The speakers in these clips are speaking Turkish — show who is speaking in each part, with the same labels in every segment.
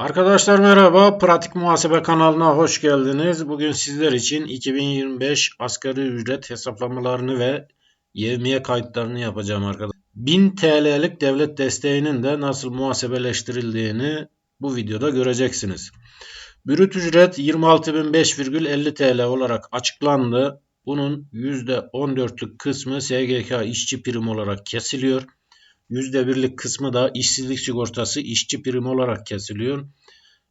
Speaker 1: Arkadaşlar merhaba. Pratik Muhasebe kanalına hoş geldiniz. Bugün sizler için 2025 asgari ücret hesaplamalarını ve yevmiye kayıtlarını yapacağım arkadaşlar. 1000 TL'lik devlet desteğinin de nasıl muhasebeleştirildiğini bu videoda göreceksiniz. Brüt ücret 26.005,50 TL olarak açıklandı. Bunun %14'lük kısmı SGK işçi prim olarak kesiliyor. %1'lik kısmı da işsizlik sigortası işçi prim olarak kesiliyor.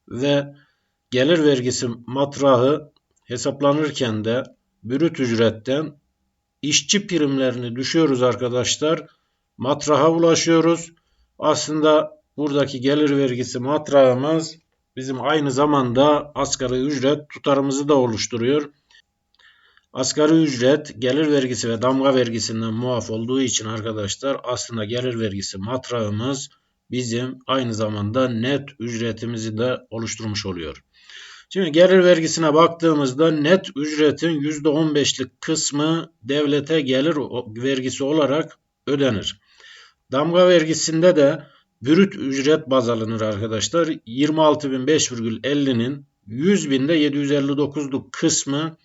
Speaker 1: Ve gelir vergisi matrahı hesaplanırken de brüt ücretten işçi primlerini düşüyoruz arkadaşlar. Matraha ulaşıyoruz. Aslında buradaki gelir vergisi matrahımız bizim aynı zamanda asgari ücret tutarımızı da oluşturuyor. Asgari ücret gelir vergisi ve damga vergisinden muaf olduğu için arkadaşlar aslında gelir vergisi matrağımız bizim aynı zamanda net ücretimizi de oluşturmuş oluyor. Şimdi gelir vergisine baktığımızda net ücretin %15'lik kısmı devlete gelir vergisi olarak ödenir. Damga vergisinde de brüt ücret baz alınır arkadaşlar. 26.005,50'nin 100.000'de 759'luk kısmı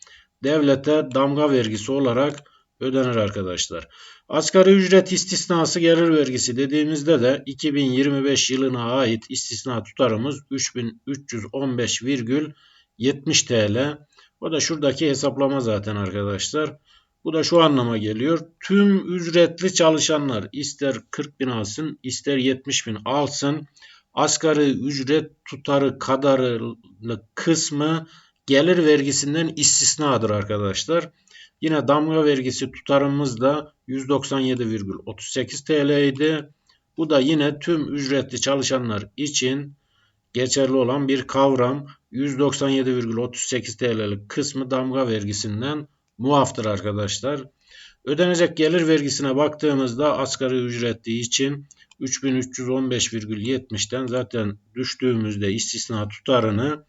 Speaker 1: devlete damga vergisi olarak ödenir arkadaşlar. Asgari ücret istisnası gelir vergisi dediğimizde de 2025 yılına ait istisna tutarımız 3315,70 TL. O da şuradaki hesaplama zaten arkadaşlar. Bu da şu anlama geliyor. Tüm ücretli çalışanlar ister 40 bin alsın ister 70 bin alsın. Asgari ücret tutarı kadarlı kısmı gelir vergisinden istisnadır arkadaşlar. Yine damga vergisi tutarımız da 197,38 TL idi. Bu da yine tüm ücretli çalışanlar için geçerli olan bir kavram. 197,38 TL'lik kısmı damga vergisinden muaftır arkadaşlar. Ödenecek gelir vergisine baktığımızda asgari ücretli için 3315,70'ten zaten düştüğümüzde istisna tutarını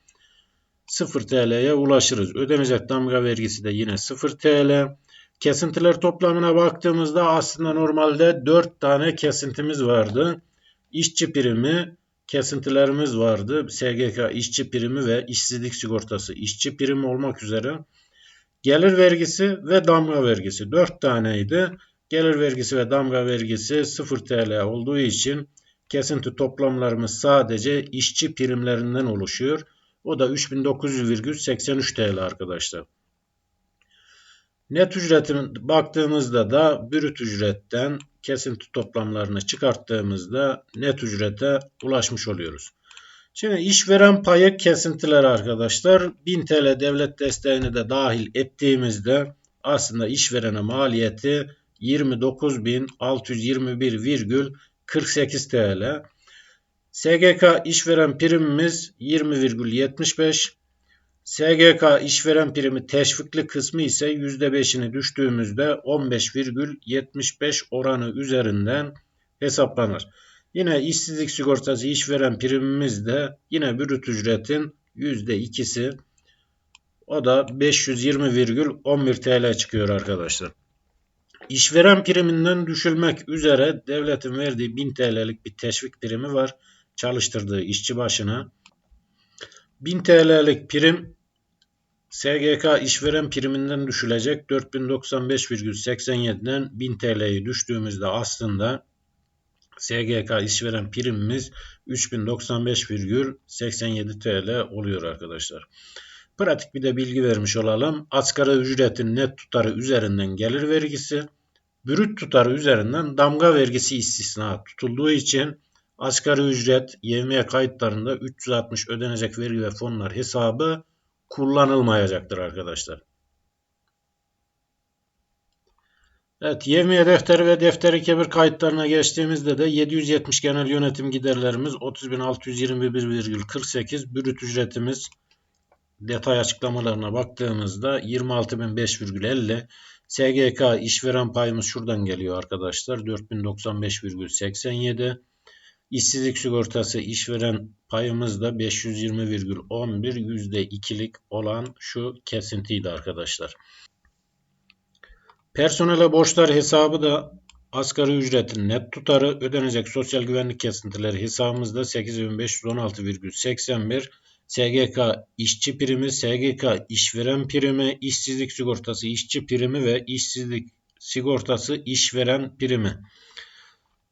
Speaker 1: 0 TL'ye ulaşırız. Ödenecek damga vergisi de yine 0 TL. Kesintiler toplamına baktığımızda aslında normalde 4 tane kesintimiz vardı. İşçi primi kesintilerimiz vardı. SGK işçi primi ve işsizlik sigortası işçi primi olmak üzere. Gelir vergisi ve damga vergisi 4 taneydi. Gelir vergisi ve damga vergisi 0 TL olduğu için kesinti toplamlarımız sadece işçi primlerinden oluşuyor. O da 3900,83 TL arkadaşlar. Net ücretin baktığımızda da brüt ücretten kesinti toplamlarını çıkarttığımızda net ücrete ulaşmış oluyoruz. Şimdi işveren payı kesintiler arkadaşlar 1000 TL devlet desteğini de dahil ettiğimizde aslında işverene maliyeti 29.621,48 TL. SGK işveren primimiz 20,75. SGK işveren primi teşvikli kısmı ise %5'ini düştüğümüzde 15,75 oranı üzerinden hesaplanır. Yine işsizlik sigortası işveren primimiz de yine brüt ücretin %2'si o da 520,11 TL çıkıyor arkadaşlar. İşveren priminden düşülmek üzere devletin verdiği 1000 TL'lik bir teşvik primi var çalıştırdığı işçi başına 1000 TL'lik prim SGK işveren priminden düşülecek 4095,87'den 1000 TL'yi düştüğümüzde aslında SGK işveren primimiz 3095,87 TL oluyor arkadaşlar. Pratik bir de bilgi vermiş olalım. Asgari ücretin net tutarı üzerinden gelir vergisi, brüt tutarı üzerinden damga vergisi istisna tutulduğu için Asgari ücret yevmiye kayıtlarında 360 ödenecek vergi ve fonlar hesabı kullanılmayacaktır arkadaşlar. Evet, yevmiye defteri ve defteri kebir kayıtlarına geçtiğimizde de 770 genel yönetim giderlerimiz 30.621,48 brüt ücretimiz. Detay açıklamalarına baktığımızda 26.005,50 SGK işveren payımız şuradan geliyor arkadaşlar 4095,87 İşsizlik sigortası işveren payımız da 520,11 %2'lik olan şu kesintiydi arkadaşlar. Personele borçlar hesabı da asgari ücretin net tutarı ödenecek sosyal güvenlik kesintileri hesabımızda 8516,81 SGK işçi primi, SGK işveren primi, işsizlik sigortası işçi primi ve işsizlik sigortası işveren primi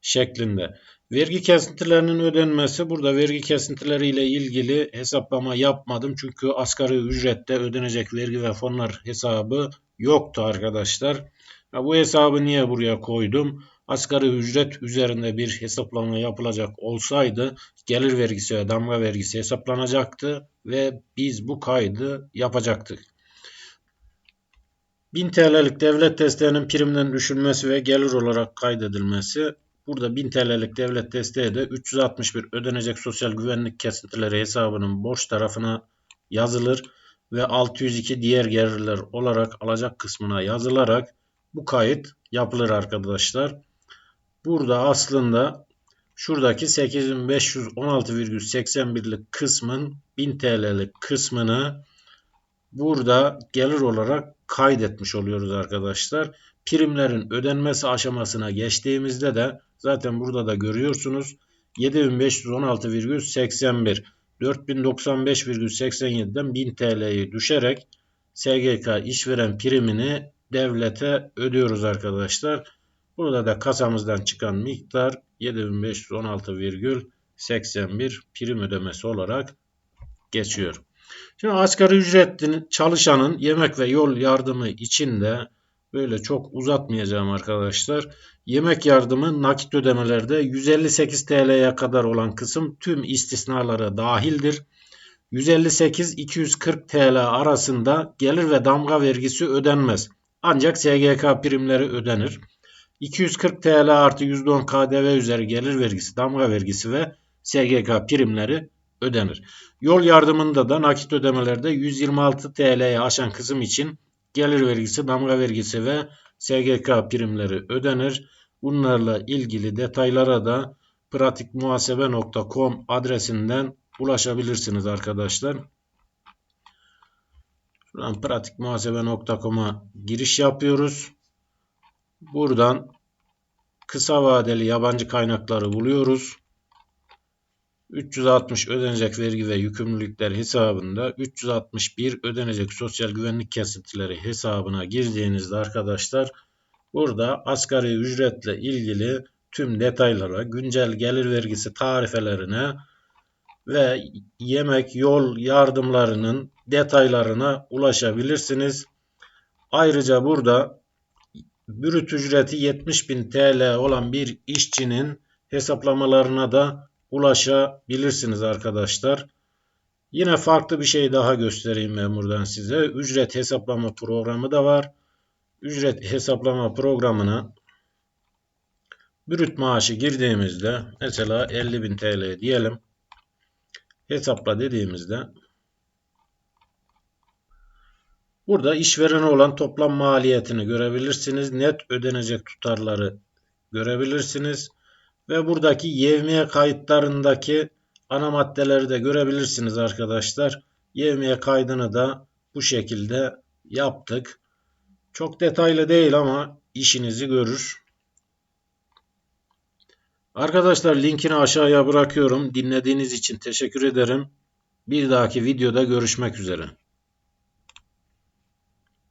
Speaker 1: şeklinde. Vergi kesintilerinin ödenmesi burada vergi kesintileri ile ilgili hesaplama yapmadım. Çünkü asgari ücrette ödenecek vergi ve fonlar hesabı yoktu arkadaşlar. Ya bu hesabı niye buraya koydum? Asgari ücret üzerinde bir hesaplama yapılacak olsaydı gelir vergisi ve damga vergisi hesaplanacaktı ve biz bu kaydı yapacaktık. 1000 TL'lik devlet desteğinin primden düşülmesi ve gelir olarak kaydedilmesi Burada 1000 TL'lik devlet desteği de 361 ödenecek sosyal güvenlik kesintileri hesabının borç tarafına yazılır ve 602 diğer gelirler olarak alacak kısmına yazılarak bu kayıt yapılır arkadaşlar. Burada aslında şuradaki 8516,81'lik kısmın 1000 TL'lik kısmını burada gelir olarak kaydetmiş oluyoruz arkadaşlar. Primlerin ödenmesi aşamasına geçtiğimizde de Zaten burada da görüyorsunuz. 7516,81 4095,87'den 1000 TL'yi düşerek SGK işveren primini devlete ödüyoruz arkadaşlar. Burada da kasamızdan çıkan miktar 7516,81 prim ödemesi olarak geçiyor. Şimdi asgari ücretli çalışanın yemek ve yol yardımı için de böyle çok uzatmayacağım arkadaşlar. Yemek yardımı nakit ödemelerde 158 TL'ye kadar olan kısım tüm istisnalara dahildir. 158-240 TL arasında gelir ve damga vergisi ödenmez. Ancak SGK primleri ödenir. 240 TL artı %10 KDV üzeri gelir vergisi, damga vergisi ve SGK primleri ödenir. Yol yardımında da nakit ödemelerde 126 TL'ye aşan kısım için gelir vergisi, damga vergisi ve SGK primleri ödenir. Bunlarla ilgili detaylara da pratikmuhasebe.com adresinden ulaşabilirsiniz arkadaşlar. Şuradan pratikmuhasebe.com'a giriş yapıyoruz. Buradan kısa vadeli yabancı kaynakları buluyoruz. 360 ödenecek vergi ve yükümlülükler hesabında 361 ödenecek sosyal güvenlik kesintileri hesabına girdiğinizde arkadaşlar burada asgari ücretle ilgili tüm detaylara, güncel gelir vergisi tarifelerine ve yemek, yol yardımlarının detaylarına ulaşabilirsiniz. Ayrıca burada bürüt ücreti 70.000 TL olan bir işçinin hesaplamalarına da ulaşabilirsiniz arkadaşlar. Yine farklı bir şey daha göstereyim ben buradan size. Ücret hesaplama programı da var. Ücret hesaplama programına brüt maaşı girdiğimizde mesela 50.000 TL diyelim. Hesapla dediğimizde burada işverene olan toplam maliyetini görebilirsiniz. Net ödenecek tutarları görebilirsiniz. Ve buradaki yevmiye kayıtlarındaki ana maddeleri de görebilirsiniz arkadaşlar. Yevmiye kaydını da bu şekilde yaptık. Çok detaylı değil ama işinizi görür. Arkadaşlar linkini aşağıya bırakıyorum. Dinlediğiniz için teşekkür ederim. Bir dahaki videoda görüşmek üzere.